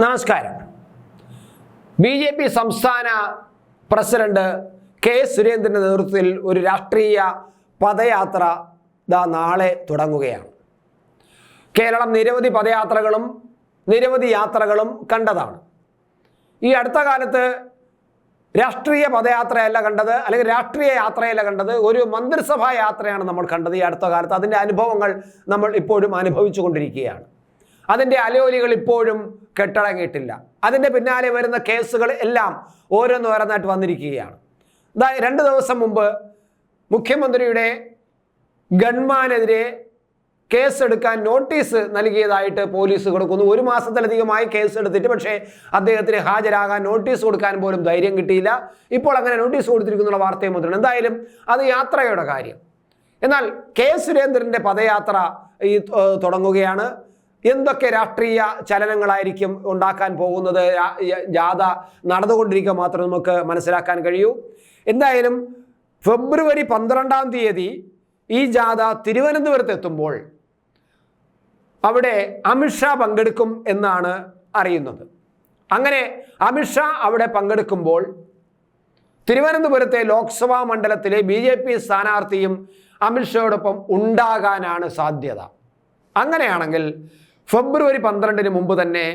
നമസ്കാരം. B J P സംസ്ഥാന president K സുരേന്ദ്രന്റെ നേതൃത്വത്തിൽ ഒരു രാഷ്ട്രീയ പദയാത്ര ദാ നാളെ തുടങ്ങുകയാണ്. കേരളം നിരവധി പദയാത്രകളും നിരവധി യാത്രകളും കണ്ടതാണ്. ഈ അടുത്ത കാലത്ത് രാഷ്ട്രീയ പദയാത്രയല്ല കണ്ടത് അല്ലെങ്കിൽ രാഷ്ട്രീയ യാത്രയല്ല കണ്ടത് ഒരു മന്ത്രിസഭാ യാത്രയാണ് നമ്മൾ കണ്ടത് ഈ അടുത്ത കാലത്ത്. അതിന്റെ അനുഭവങ്ങൾ നമ്മൾ ഇപ്പോഴും അനുഭവിച്ചു കൊണ്ടിരിക്കുകയാണ് അതിന്റെ അലോലികൾ ഇപ്പോഴും കെട്ടടങ്ങിയിട്ടില്ല. അതിന്റെ പിന്നാലെ വരുന്ന കേസുകൾ എല്ലാം ഓരോന്നോരോന്നായിട്ട് വന്നിരിക്കുകയാണ്. രണ്ട് ദിവസം മുമ്പ് മുഖ്യമന്ത്രിയുടെ ഗൺമാനെതിരെ കേസെടുക്കാൻ നോട്ടീസ് നൽകിയതായിട്ട് പോലീസ് കൊടുക്കുന്നു ഒരു മാസത്തിലധികമായി കേസ് എടുത്തിട്ട് പക്ഷേ അദ്ദേഹത്തിന് ഹാജരാകാൻ നോട്ടീസ് കൊടുക്കാൻ പോലും ധൈര്യം കിട്ടിയില്ല. ഇപ്പോൾ അങ്ങനെ നോട്ടീസ് കൊടുത്തിരിക്കുന്നുള്ള വാർത്തയും മുദ്രണ് എന്തായാലും അത് യാത്രയുടെ കാര്യം. എന്നാൽ കെ സുരേന്ദ്രന്റെ പദയാത്ര ഈ തുടങ്ങുകയാണ്. എന്തൊക്കെ രാഷ്ട്രീയ ചലനങ്ങളായിരിക്കും ഉണ്ടാക്കാൻ പോകുന്നത്? ജാഥ നടന്നുകൊണ്ടിരിക്കുക മാത്രം നമുക്ക് മനസ്സിലാക്കാൻ കഴിയൂ. എന്തായാലും ഫെബ്രുവരി പന്ത്രണ്ടാം തീയതി ഈ ജാഥ തിരുവനന്തപുരത്ത് എത്തുമ്പോൾ അവിടെ അമിത്ഷാ പങ്കെടുക്കും എന്നാണ് അറിയുന്നത്. അങ്ങനെ അമിത്ഷാ അവിടെ പങ്കെടുക്കുമ്പോൾ തിരുവനന്തപുരത്തെ ലോക്സഭാ മണ്ഡലത്തിലെ ബി ജെ പി സ്ഥാനാർത്ഥിയും അമിത്ഷായോടൊപ്പം ഉണ്ടാകാനാണ് സാധ്യത. അങ്ങനെയാണെങ്കിൽ ഫെബ്രുവരി പന്ത്രണ്ടിന് മുമ്പ് തന്നെ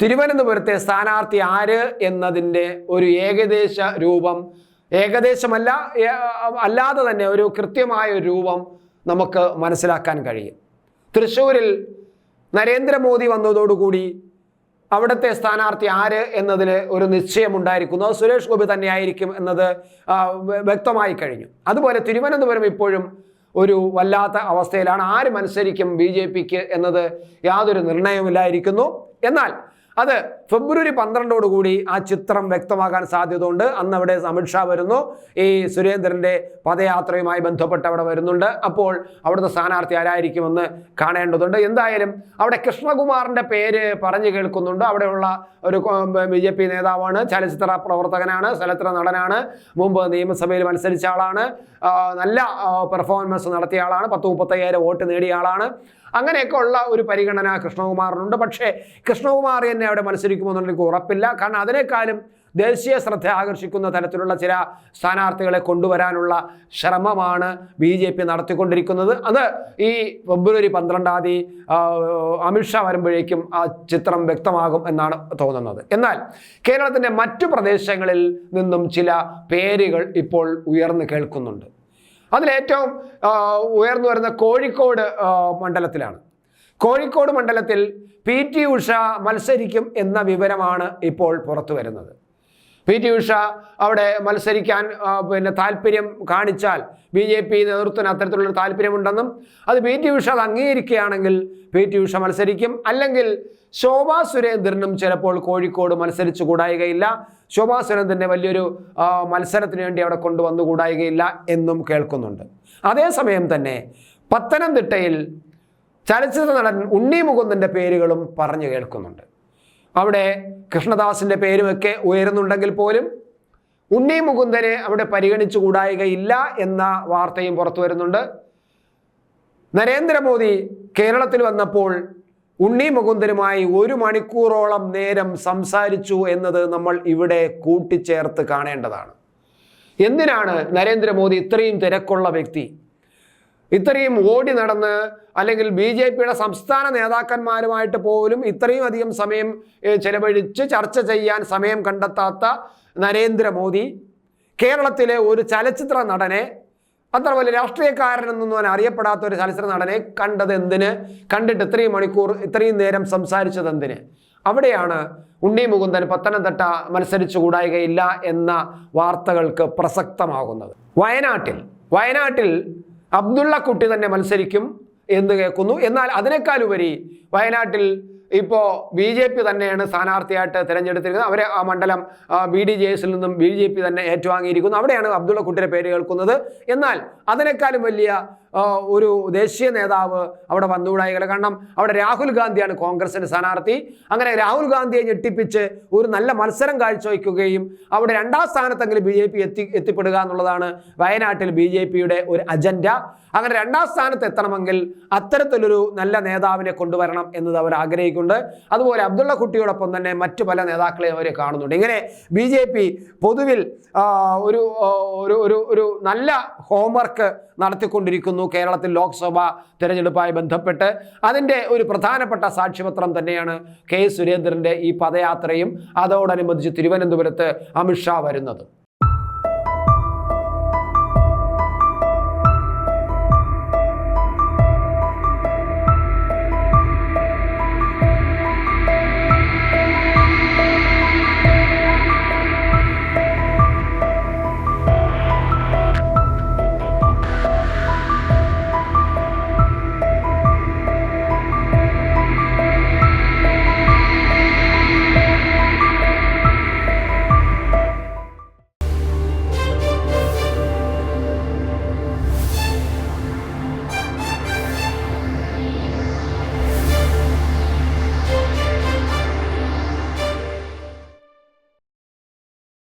തിരുവനന്തപുരത്തെ സ്ഥാനാർത്ഥി ആര് എന്നതിന്റെ ഒരു ഏകദേശ രൂപം ഏകദേശമല്ല അല്ലാതെ തന്നെ ഒരു കൃത്യമായ ഒരു രൂപം നമുക്ക് മനസ്സിലാക്കാൻ കഴിയും. തൃശ്ശൂരിൽ നരേന്ദ്രമോദി വന്നതോടുകൂടി അവിടുത്തെ സ്ഥാനാർത്ഥി ആര് എന്നതിൽ ഒരു നിശ്ചയമുണ്ടായിരിക്കുന്നു. അത് സുരേഷ് ഗോപി തന്നെയായിരിക്കും എന്നത് വ്യക്തമായി കഴിഞ്ഞു. അതുപോലെ തിരുവനന്തപുരം ഇപ്പോഴും ഒരു വല്ലാത്ത അവസ്ഥയിലാണ്. ആരും മത്സരിക്കും ബി ജെ പിക്ക് എന്നത് യാതൊരു നിർണയവുമില്ലായിരിക്കുന്നു. എന്നാൽ അത് ഫെബ്രുവരി പന്ത്രണ്ടോടുകൂടി ആ ചിത്രം വ്യക്തമാകാൻ സാധ്യതയുണ്ട്. അന്ന് അവിടെ അമിത്ഷാ വരുന്നു. ഈ സുരേന്ദ്രന്റെ പദയാത്രയുമായി ബന്ധപ്പെട്ട് അവിടെ വരുന്നുണ്ട്. അപ്പോൾ അവിടുത്തെ സ്ഥാനാർത്ഥി ആരായിരിക്കുമെന്ന് കാണേണ്ടതുണ്ട്. എന്തായാലും അവിടെ കൃഷ്ണകുമാറിന്റെ പേര് പറഞ്ഞു കേൾക്കുന്നുണ്ട്. അവിടെയുള്ള ഒരു ബി ജെ പി നേതാവാണ് ചലച്ചിത്ര പ്രവർത്തകനാണ് ചലച്ചിത്ര നടനാണ് മുമ്പ് നിയമസഭയിൽ മത്സരിച്ച ആളാണ് നല്ല പെർഫോമൻസ് നടത്തിയ ആളാണ് പത്ത് മുപ്പത്തയ്യായിരം വോട്ട് നേടിയ ആളാണ്. അങ്ങനെയൊക്കെ ഉള്ള ഒരു പരിഗണന കൃഷ്ണകുമാറിനുണ്ട്. പക്ഷേ കൃഷ്ണകുമാർ തന്നെ അവിടെ മത്സരിക്കുമെന്നുള്ള എനിക്ക് ഉറപ്പില്ല. കാരണം അതിനേക്കാളും ദേശീയ ശ്രദ്ധ ആകർഷിക്കുന്ന തരത്തിലുള്ള ചില സ്ഥാനാർത്ഥികളെ കൊണ്ടുവരാനുള്ള ശ്രമമാണ് ബി ജെ പി നടത്തിക്കൊണ്ടിരിക്കുന്നത്. അത് ഈ ഫെബ്രുവരി പന്ത്രണ്ടാം തീയതി അമിത്ഷാ വരുമ്പോഴേക്കും ആ ചിത്രം വ്യക്തമാകും എന്നാണ് തോന്നുന്നത്. എന്നാൽ കേരളത്തിന്റെ മറ്റു പ്രദേശങ്ങളിൽ നിന്നും ചില പേരുകൾ ഇപ്പോൾ ഉയർന്നു കേൾക്കുന്നുണ്ട്. അതിലേറ്റവും ഉയർന്നു വരുന്ന കോഴിക്കോട് മണ്ഡലത്തിലാണ്. കോഴിക്കോട് മണ്ഡലത്തിൽ പി ടി ഉഷ മത്സരിക്കും എന്ന വിവരമാണ് ഇപ്പോൾ പുറത്തു വരുന്നത് പി ടി ഉഷ അവിടെ മത്സരിക്കാൻ പിന്നെ താല്പര്യം കാണിച്ചാൽ ബി ജെ പി നേതൃത്വത്തിന് അത്തരത്തിലുള്ള താല്പര്യമുണ്ടെന്നും അത് പി ടി ഉഷ അത് അംഗീകരിക്കുകയാണെങ്കിൽ പി ടി ഉഷ മത്സരിക്കും. അല്ലെങ്കിൽ ശോഭാ സുരേന്ദ്രനും ചിലപ്പോൾ കോഴിക്കോട് മത്സരിച്ചു കൂടായികയില്ല. ശോഭാ സുരേന്ദ്രനെ വലിയൊരു മത്സരത്തിന് വേണ്ടി അവിടെ കൊണ്ടുവന്നു കൂടായികയില്ല എന്നും കേൾക്കുന്നുണ്ട്. അതേസമയം തന്നെ പത്തനംതിട്ടയിൽ ചലച്ചിത്ര നടൻ ഉണ്ണി മുകുന്ദന്റെ പേരുകളും പറഞ്ഞു കേൾക്കുന്നുണ്ട്. അവിടെ കൃഷ്ണദാസിന്റെ പേരുമൊക്കെ ഉയരുന്നുണ്ടെങ്കിൽ പോലും ഉണ്ണി മുകുന്ദനെ അവിടെ പരിഗണിച്ചു കൂടായികയില്ല എന്ന വാർത്തയും പുറത്തു വരുന്നുണ്ട്. നരേന്ദ്രമോദി കേരളത്തിൽ വന്നപ്പോൾ ഉണ്ണി മുകുന്ദനുമായി ഒരു മണിക്കൂറോളം നേരം സംസാരിച്ചു എന്നത് നമ്മൾ ഇവിടെ കൂട്ടിച്ചേർത്ത് കാണേണ്ടതാണ്. എന്തിനാണ് നരേന്ദ്രമോദി ഇത്രയും തിരക്കുള്ള വ്യക്തി ഇത്രയും ഓടി നടന്ന് അല്ലെങ്കിൽ ബി ജെ പിയുടെ സംസ്ഥാന നേതാക്കന്മാരുമായിട്ട് പോലും ഇത്രയും അധികം സമയം ചെലവഴിച്ച് ചർച്ച ചെയ്യാൻ സമയം കണ്ടെത്താത്ത നരേന്ദ്രമോദി കേരളത്തിലെ ഒരു ചലച്ചിത്ര നടനെ അത്ര വലിയ രാഷ്ട്രീയക്കാരനെന്നൊന്നും അവൻ അറിയപ്പെടാത്ത ഒരു ചലച്ചിത്ര നടനെ കണ്ടത് എന്തിന്? കണ്ടിട്ട് ഇത്രയും മണിക്കൂർ ഇത്രയും നേരം സംസാരിച്ചത് എന്തിന്? അവിടെയാണ് ഉണ്ണി മുകുന്ദൻ പത്തനംതിട്ട മത്സരിച്ചു കൂടായികയില്ല എന്ന വാർത്തകൾക്ക് പ്രസക്തമാകുന്നത്. വയനാട്ടിൽ വയനാട്ടിൽ അബ്ദുള്ള കുട്ടി തന്നെ മത്സരിക്കും എന്ന് കേൾക്കുന്നു. എന്നാൽ അതിനേക്കാളുപരി വയനാട്ടിൽ ഇപ്പോൾ ബി ജെ പി തന്നെയാണ് സ്ഥാനാർത്ഥിയായിട്ട് തിരഞ്ഞെടുത്തിരിക്കുന്നത്. അവരെ ആ മണ്ഡലം ബി ഡി ജെ എസിൽ നിന്നും ബി ജെ പി തന്നെ ഏറ്റുവാങ്ങിയിരിക്കുന്നു. അവിടെയാണ് അബ്ദുള്ള കുട്ടിയുടെ പേര് കേൾക്കുന്നത്. എന്നാൽ അതിനേക്കാളും വലിയ ഒരു ദേശീയ നേതാവ് അവിടെ വന്നുകൂടായികളെ കാരണം അവിടെ രാഹുൽ ഗാന്ധിയാണ് കോൺഗ്രസിന്റെ സ്ഥാനാർത്ഥി. അങ്ങനെ രാഹുൽ ഗാന്ധിയെ ഞെട്ടിപ്പിച്ച് ഒരു നല്ല മത്സരം കാഴ്ചവെക്കുകയും അവിടെ രണ്ടാം സ്ഥാനത്തെങ്കിലും ബി ജെ പി എത്തി എത്തിപ്പെടുക എന്നുള്ളതാണ് വയനാട്ടിൽ ബി ജെ പിയുടെ ഒരു അജണ്ട. അങ്ങനെ രണ്ടാം സ്ഥാനത്ത് എത്തണമെങ്കിൽ അത്തരത്തിലൊരു നല്ല നേതാവിനെ കൊണ്ടുവരണം എന്നത് അവർ ആഗ്രഹിക്കുന്നുണ്ട്. അതുപോലെ അബ്ദുള്ള കുട്ടിയോടൊപ്പം തന്നെ മറ്റു പല നേതാക്കളെ അവർ കാണുന്നുണ്ട്. ഇങ്ങനെ ബി ജെ പി പൊതുവിൽ ഒരു ഒരു ഒരു നല്ല ഹോംവർക്ക് നടത്തിക്കൊണ്ടിരിക്കുന്നു. കേരളത്തിൽ ലോക്സഭാ തെരഞ്ഞെടുപ്പായി ബന്ധപ്പെട്ട്. അതിന്റെ ഒരു പ്രധാനപ്പെട്ട സാക്ഷ്യപത്രം തന്നെയാണ് കെ സുരേന്ദ്രന്റെ ഈ പദയാത്രയും. അതോടനുബന്ധിച്ച് തിരുവനന്തപുരത്ത് അമിത്ഷാ വരുന്നത്.